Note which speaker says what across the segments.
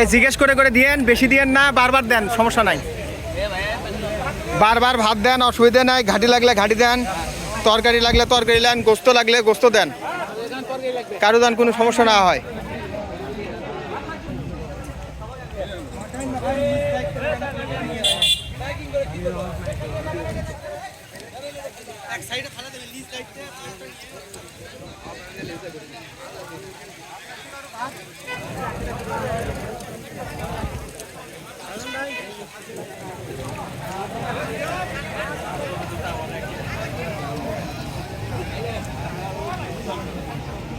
Speaker 1: এই
Speaker 2: জিজ্ঞেস করে করে দিয়েন বেশি দিয়েন না বারবার দেন সমস্যা নাই। বারবার ভাত দেন অসুবিধা নাই ঘাটি লাগলে ঘাটি দেন তরকারি লাগলে তরকারি দেন গোস্ত লাগলে গোস্ত দেন। কারও দেন কোনো সমস্যা না হয়।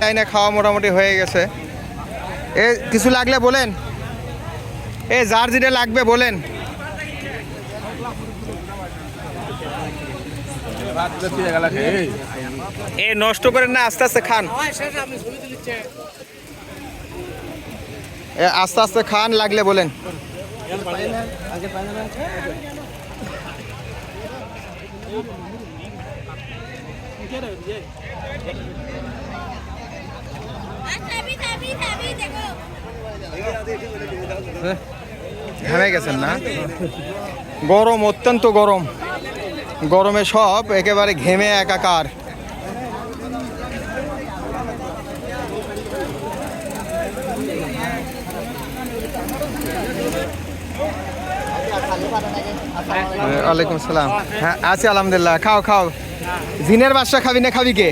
Speaker 2: তাই না খাওয়া মোটামুটি হয়ে গেছে। এ কিছু লাগলে বলেন। এ যার যেটা লাগবে বলেন। এ নষ্ট করেন না আস্তে আস্তে খান। আস্তে আস্তে খান লাগলে বলেন। ঘামে গেছেন না? গরম, অত্যন্ত গরম। গরমে সব একেবারে ঘেমে একাকার। ওয়ালাইকুম সালাম হ্যাঁ আছি আলহামদুলিল্লাহ। খাও খাও। জিনের বাদশা খাবি না খাবি কে?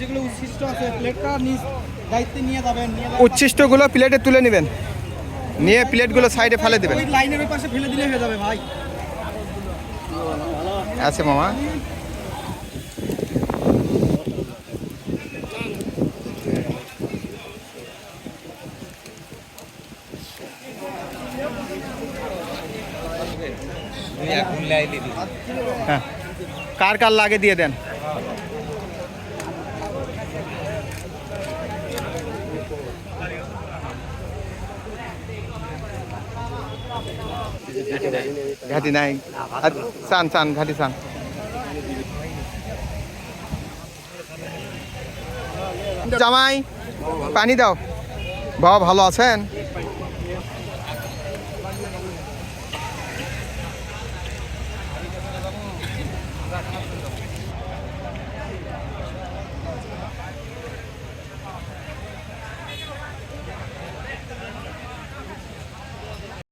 Speaker 1: যেগুলো উচ্ছিষ্ট আছে প্লেটটা দায়িত্বে নিয়ে যাবেন
Speaker 2: উচ্ছিষ্টগুলো প্লেটে তুলে নেবেন। নিয়ে প্লেটগুলো সাইডে ফেলে দেবেন।
Speaker 1: লাইনের পাশে ফেলে দিলে হয়ে যাবে ভাই।
Speaker 2: আছে মামা। হ্যাঁ। কার কার লাগে দিয়ে দেন। ঘাটি নাই। চান চান, ঘাটি চান। জামাই, পানি দাও। বাবা, ভালো আছেন?